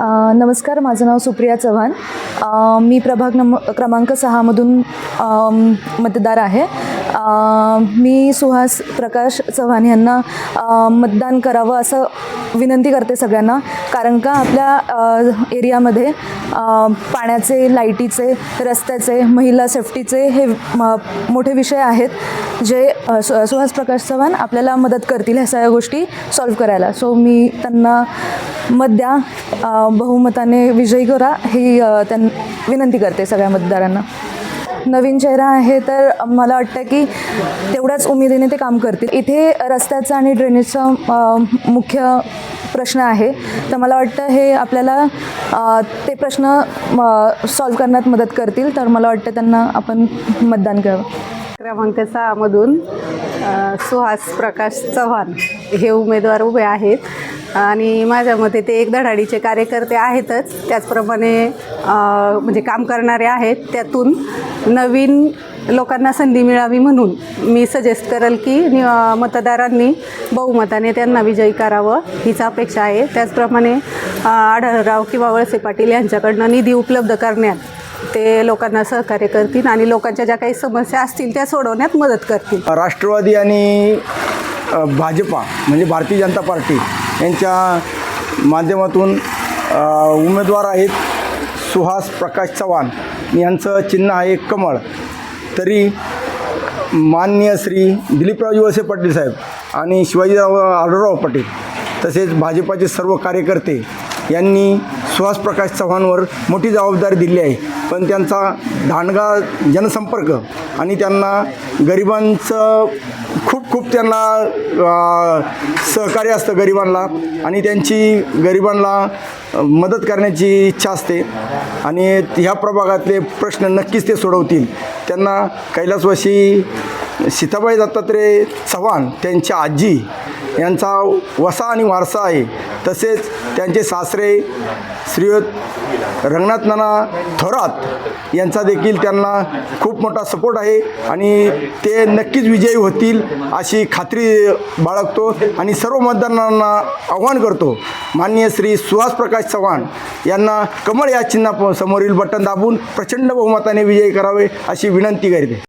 नमस्कार माझं नाव सुप्रिया चव्हाण. मी प्रभाग नम क्रमांक सहामधून मतदार आहे. मी सुहास प्रकाश चव्हाण यांना मतदान करावं असं विनंती करते सगळ्यांना. कारण का आपल्या एरियामध्ये पाण्याचे लाईटीचे रस्त्याचे महिला सेफ्टीचे हे म- मोठे विषय आहेत जे सुहास प्रकाश चव्हाण आपल्याला मदत करतील ह्या सगळ्या गोष्टी सॉल्व्ह करायला. सो मी त्यांना मत द्या बहुमताने विजयी करा ही त्यां विनंती करते सगळ्या मतदारांना. नवीन चेहरा आहे तर मला वाटतं की तेवढ्याच उमेदीने ते काम करतील. इथे रस्त्याचा आणि ड्रेनेजचा मुख्य प्रश्न आहे. तर मला वाटतं हे आपल्याला ते प्रश्न सॉल्व करण्यात मदत करतील. तर मला वाटतं त्यांना आपण मतदान करावं. क्रमांक सहामधून सुहास प्रकाश चव्हाण हे उमेदवार उभे आहेत. आणि माझ्या मते ते एक धडाडीचे कार्यकर्ते आहेतच. त्याचप्रमाणे म्हणजे काम करणारे आहेत. त्यातून नवीन लोकांना संधी मिळावी म्हणून मी सजेस्ट करेल की मतदारांनी बहुमताने त्यांना विजयी करावं हीच अपेक्षा आहे. त्याचप्रमाणे आढळराव किंवा वळसे पाटील यांच्याकडनं निधी उपलब्ध करण्यात ते लोकांना सहकार्य करतील आणि लोकांच्या ज्या काही समस्या असतील त्या सोडवण्यात मदत करतील. राष्ट्रवादी आणि भाजपा म्हणजे भारतीय जनता पार्टी यांच्या माध्यमातून उमेदवार आहेत सुहास प्रकाश चव्हाण. यांचं चिन्ह आहे कमळ. तरी माननीय श्री दिलीपरावजी वळसे पाटील साहेब आणि शिवाजीराव आढळराव पाटील तसेच भाजपाचे सर्व कार्यकर्ते यांनी सुहास प्रकाश चव्हाणवर मोठी जबाबदारी दिली आहे. पण त्यांचा दांडगा जनसंपर्क आणि त्यांना गरिबांचं खूप खूप त्यांना सहकार्य असतं गरिबांना आणि त्यांची गरिबांना मदत करण्याची इच्छा असते. आणि ह्या प्रभागातले प्रश्न नक्कीच ते सोडवतील. त्यांना कैलासवासी सीताबाई दत्तात्रय चव्हाण त्यांच्या आजी यांचा वसा आणि वारसा आहे. तसेच त्यांचे सासरे श्रीयुत रंगनाथ नाना थोरात यांचा देखील त्यांना खूप मोठा सपोर्ट आहे आणि ते नक्कीच विजयी होतील अशी खात्री बाळगतो आणि सर्व मतदारांना आव्हान करतो. माननीय श्री सुहास प्रकाश चव्हाण यांना कमळ या चिन्हा समोरील बटन दाबून प्रचंड बहुमताने विजयी करावे अशी विनंती करते.